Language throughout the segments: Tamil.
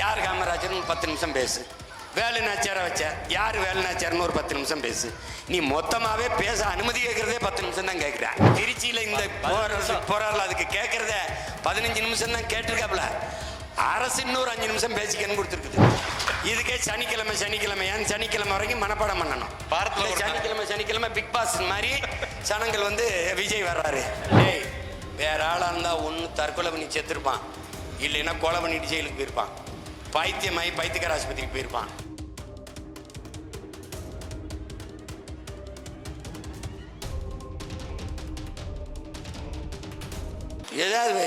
யார் காமராஜர்னு ஒரு பத்து நிமிஷம் பேசு. வேலு நாச்சியாரை வச்ச? யார் வேலு நாச்சியார்னு ஒரு பத்து நிமிஷம் பேசு. நீ மொத்தமாவே பேச அனுமதி கேட்கறதே பத்து நிமிஷம் தான் கேட்கிற திருச்சியில இந்த போராடல அதுக்கு கேட்கறத பதினஞ்சு நிமிஷம் தான் கேட்டிருக்காப்ல அரசு இன்னொரு அஞ்சு நிமிஷம் பேசிக்கன்னு கொடுத்துருக்குது. இதுக்கே சனிக்கிழமை சனிக்கிழமை ஏன் சனிக்கிழமை வரைக்கும் மனப்பாடம் பண்ணணும். நாள். சனிக்கிழமை சனிக்கிழமை பிக் பாஸ் மாதிரி சனங்கள் வந்து விஜய் வர்றாரு. டேய் வேற ஆளா இருந்தா ஒன்று தற்கொலை பண்ணி செத்துருப்பான். இல்லைன்னா கொலை பண்ணிட்டு ஜெயிலுக்கு போயிருப்பான். பைத்தியமாயி பைத்தியக்கார ஆஸ்பத்திரிக்கு போயிருப்பான். ஏதாவது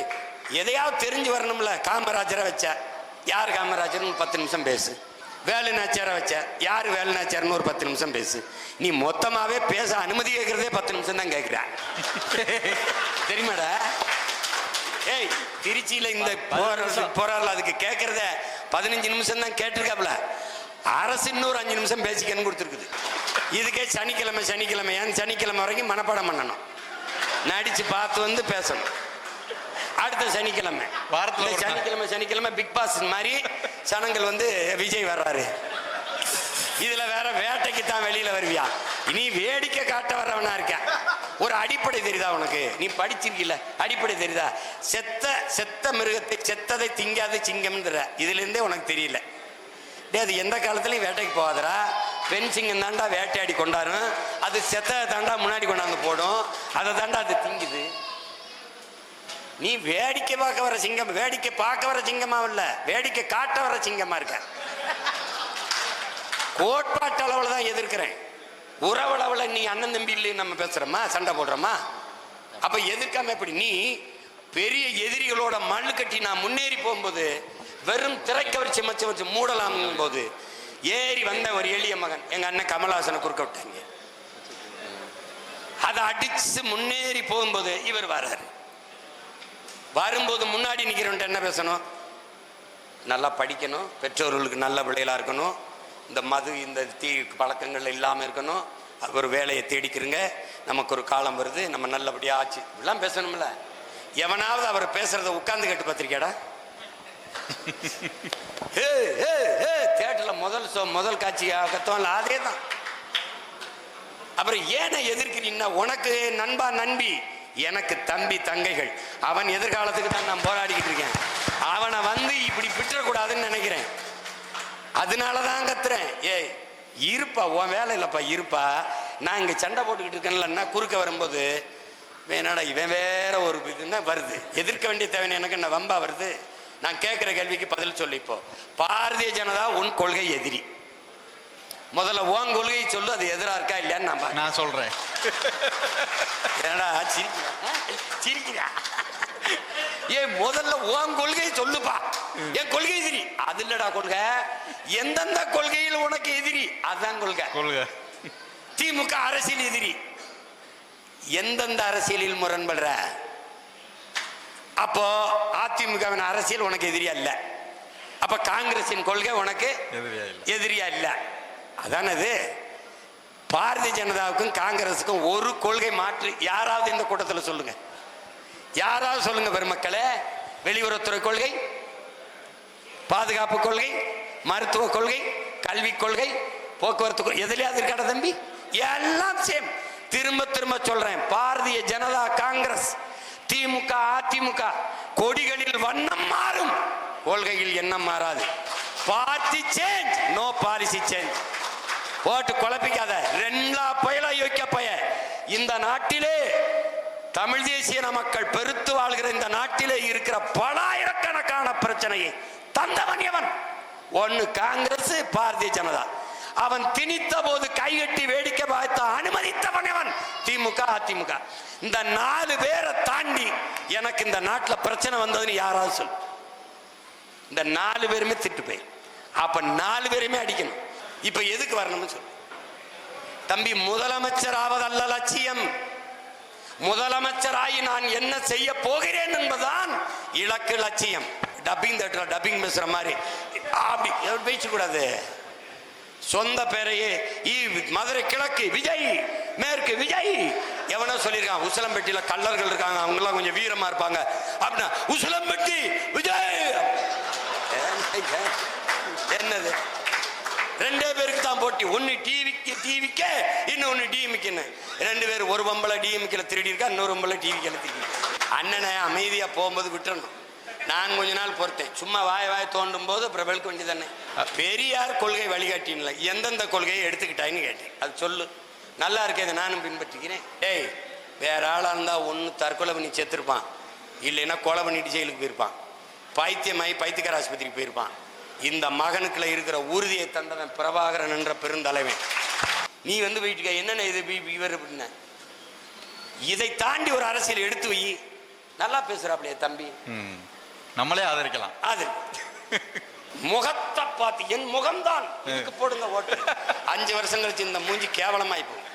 எதையாவது தெரிஞ்சு வரணும்ல காமராஜரை வச்ச. யார் காமராஜர்னு ஒரு பத்து நிமிஷம் பேசு. வேலு நாச்சியாரை வச்ச. யார் வேலு நாச்சியார்னு ஒரு பத்து நிமிஷம் பேசு. நீ மொத்தமாகவே பேச அனுமதி கேட்குறதே பத்து நிமிஷம் தான் கேட்கிற தெரியுமாடா? ஏய் திருச்சியில இந்த போராடல அதுக்கு கேட்கறத பதினஞ்சு நிமிஷம் தான் கேட்டிருக்காப்ல. அரசு இன்னொரு அஞ்சு நிமிஷம் பேசிக்கன்னு கொடுத்துருக்குது. இதுக்கே சனிக்கிழமை சனிக்கிழமை. ஏன் சனிக்கிழமை வரைக்கும் மனப்பாடம் பண்ணணும். நடிச்சு பார்த்து வந்து பேசணும். அடுத்த சனிக்கிழமை. வாரத்துல. சனிக்கிழமை சனிக்கிழமை பிக் பாஸ் மாதிரி சனங்கள் வந்து விஜய் வர்றாரு. இதுல வேற வேட்டைக்கு தான் வெளியில வருவியா? நீ வேடிக்கை காட்ட வர்றவனா இருக்க ஒரு அடிப்படை தெரியுதா உனக்கு? நீ படிச்சிருக்கல அடிப்படை தெரியுதா? செத்த செத்த மிருகத்தை செத்ததை திங்காத சிங்கம்ன்ற. இதுலேருந்தே உனக்கு தெரியல. டே அது எந்த காலத்துலையும் வேட்டைக்கு போகாதரா பெண் சிங்கம் தாண்டா வேட்டையாடி கொண்டாடும். அது செத்த தாண்டா முன்னாடி கொண்டாந்து போடும். அதை தாண்டா அது திங்குது. நீ வேடிக்கை பார்க்க வர சிங்கம் வேடிக்கை பார்க்க வர சிங்கமா இல்லை. வேடிக்கை காட்ட வர சிங்கமா இருக்க. கோட்பாட்டு அளவில் தான் எதிர்க்கிறேன். உறவளவுல நீ அண்ணன் தம்பி இல்லைன்னு நம்ம பேசுறோமா? சண்டை போடுறோமா? அப்ப எதிர்க்காம எப்படி? நீ பெரிய எதிரிகளோட மண்ணு கட்டி நான் முன்னேறி போகும்போது வெறும் திரைக்கவர்ச்சி மச்ச வச்சு மூடலாம் போது ஏறி வந்த ஒரு எளிய மகன் எங்க அண்ணன் கமலஹாசனை குறுக்க விட்டாங்க. அதை அடிச்சு முன்னேறி போகும்போது இவர் வர்றாரு. வரும்போது முன்னாடி நிற்கிறவன்ட்டு என்ன பேசணும்? நல்லா படிக்கணும் பெற்றோர்களுக்கு நல்ல பிள்ளைகளாக இருக்கணும் இந்த மது இந்த தீ பழக்கங்கள் இல்லாமல் இருக்கணும். அது ஒரு வேலையை தேடிக்கிறங்க நமக்கு ஒரு காலம் வருது. நம்ம நல்லபடியாக ஆச்சு. இப்படிலாம் பேசணும்ல. எவனாவது அவர் பேசுறத உட்கார்ந்து கேட்டு பார்த்திருக்கியாடா? தேட்டரில் முதல் ஷோ முதல் காட்சி கத்தோம்ல அதே தான். அப்புறம் ஏன எதிர்க்கிறீங்கன்னா உனக்கு நண்பா நண்பி எனக்கு தம்பி தங்கைகள். அவன் எதிர்காலத்துக்கு தான் நான் போராடிக்கிட்டு இருக்கேன். அவனை வந்து இப்படி விட்டுறக்கூடாதுன்னு நினைக்கிறேன். அதனால தான் கத்துறேன். ஏய் இருப்பா உன் வேலை இல்லைப்பா இருப்பா. நான் இங்கே சண்டை போட்டுக்கிட்டு இருக்கேன்லன்னா குறுக்க வரும்போது என்னடா இவன் வேற ஒரு இதுன்னா வருது. எதிர்க்க வேண்டிய தேவை எனக்கு என்ன வம்பா வருது? நான் கேட்குற கேள்விக்கு பதில் சொல்லு இப்போ. பாரதிய ஜனதா உன் கொள்கை எதிரி. முதல்ல உன் கொள்கையை சொல்லு அது எதிரா இருக்கா இல்லையான்னு நான். நான் சொல்றேன். என்னடா சிரிக்கிறா? சிரிக்கிறா? ஏன் முதல்ல உன் கொள்கை சொல்லுப்பா. என் கொள்கை எதிரி. அது இல்லடா கொள்கை. எந்தெந்த கொள்கையில் உனக்கு எதிரி? அதான் கொள்கை. கொள்க. திமுக அரசியல் எதிரி. எந்தெந்த அரசியலில் முரண்படுற? அப்போ அதிமுகவின் அரசியல் உனக்கு எதிரியா இல்ல. அப்ப காங்கிரசின் கொள்கை உனக்கு எதிரியா இல்ல. எதிரியா இல்ல. அதானது பாரதிய ஜனதாவுக்கும் காங்கிரஸுக்கும் ஒரு கொள்கை மாற்று. யாராவது இந்த கூட்டத்தில் சொல்லுங்க. யாராவது சொல்லுங்க பெருமக்களே. வெளியுறவுத்துறை கொள்கை பாதுகாப்பு கொள்கை மருத்துவ கொள்கை கல்விக் கொள்கை போக்குவரத்து கொள்கை எதுலையாவது இருக்காடா தம்பி? எல்லாம் சேம் திரும்ப திரும்ப சொல்றேன். பாரதிய ஜனதா காங்கிரஸ் திமுக அதிமுக கொடிகளில் வண்ணம் மாறும். கொள்கையில் எண்ணம் மாறாது. Party change no policy change போட்டு குழப்பிக்காத. ரெண்டா பயலா யோக்கிய பய இந்த நாட்டிலே தமிழ் தேசிய மக்கள் பெருத்து வாழ்கிற இந்த நாட்டிலே இருக்கிற பலாயிரக்கணக்கான பிரச்சனையை தந்தவன் எவன்? ஒன்னு காங்கிரஸ் பாரதிய ஜனதா. அவன் திணித்த போது கைகட்டி வேடிக்கை பார்த்த அனுமதித்தவன் எவன்? திமுக அதிமுக. இந்த நாலு பேரை தாண்டி எனக்கு இந்த நாட்டில் பிரச்சனை வந்ததுன்னு யாராவது சொல். இந்த நாலு பேருமே திட்டு போய். அப்ப நாலு பேருமே அடிக்கணும். இப்ப எதுக்கு வரணும்னு சொல்லு தம்பி முதலமைச்சர் ஆவதல்ல லட்சியம் முதலமைச்சராகி நான் என்ன செய்ய போகிறேன் என்பதுதான் இலக்கு லட்சியம். டப்பிங் தேட்டர் டப்பிங் பேசுற மாதிரி. அப்படி பேச கூடாது சொந்த பேரையே ஈ மதுரை கிழக்கு விஜய் மேற்கு விஜய். எவனோ சொல்லியிருக்கான் உசிலம்பட்டியில கல்லர்கள் இருக்காங்க அவங்க எல்லாம் கொஞ்சம் வீரமா இருப்பாங்க. அப்படின்னா உசிலம்பட்டி விஜய். என்னது? ரெண்டே பேருக்கு தான் போட்டி. ஒன்று டிவிக்கு டிவிக்க இன்னொன்று டிஎம்கின்னு ரெண்டு பேர் ஒரு பொம்பளை டிஎம்கில் திருடி இருக்கா இன்னொரு பொம்பளை டிவிக்கு திருடி அண்ணனை அமைதியாக போகும்போது விட்டுறணும். நான் கொஞ்ச நாள் பொறுத்தேன். சும்மா வாய் வாய் தோண்டும் போது பிரபலுக்கு வெளுக்க வேண்டியதானே பெரியார் கொள்கை வழிகாட்டின்ல எந்தெந்த கொள்கையை எடுத்துக்கிட்டான்னு கேட்டேன். அது சொல்லு. நல்லா இருக்கே இதை நானும் பின்பற்றிக்கிறேன் ஏய் வேற ஆளாக இருந்தால் ஒன்று தற்கொலை பண்ணி செத்துருப்பான். இல்லைன்னா கொலை பண்ணிட்டு ஜெயிலுக்கு போயிருப்பான். பைத்தியமாயி பைத்தியக்கார ஆஸ்பத்திரிக்கு போயிருப்பான். இந்த மகனுக்குள்ள இருக்கிற உறுதியை தந்தவன் பிரபாகரன் என்ற பெருந்தலைவன். நீ வந்து வீட்டுக்கு என்னென்ன இது இவர் அப்படின்ன இதை தாண்டி ஒரு அரசியல் எடுத்து வை. நல்லா பேசுறாப்லையே தம்பி. நம்மளே ஆதரிக்கலாம். அது முகத்தை பார்த்து என் முகம்தான். இதுக்கு போடுங்க ஓட்டு. அஞ்சு வருஷம் கழிச்சு இந்த மூஞ்சி கேவலமாய் போகும்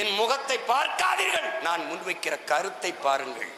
என் முகத்தை பார்க்காதீர்கள். நான் முன்வைக்கிற கருத்தை பாருங்கள்.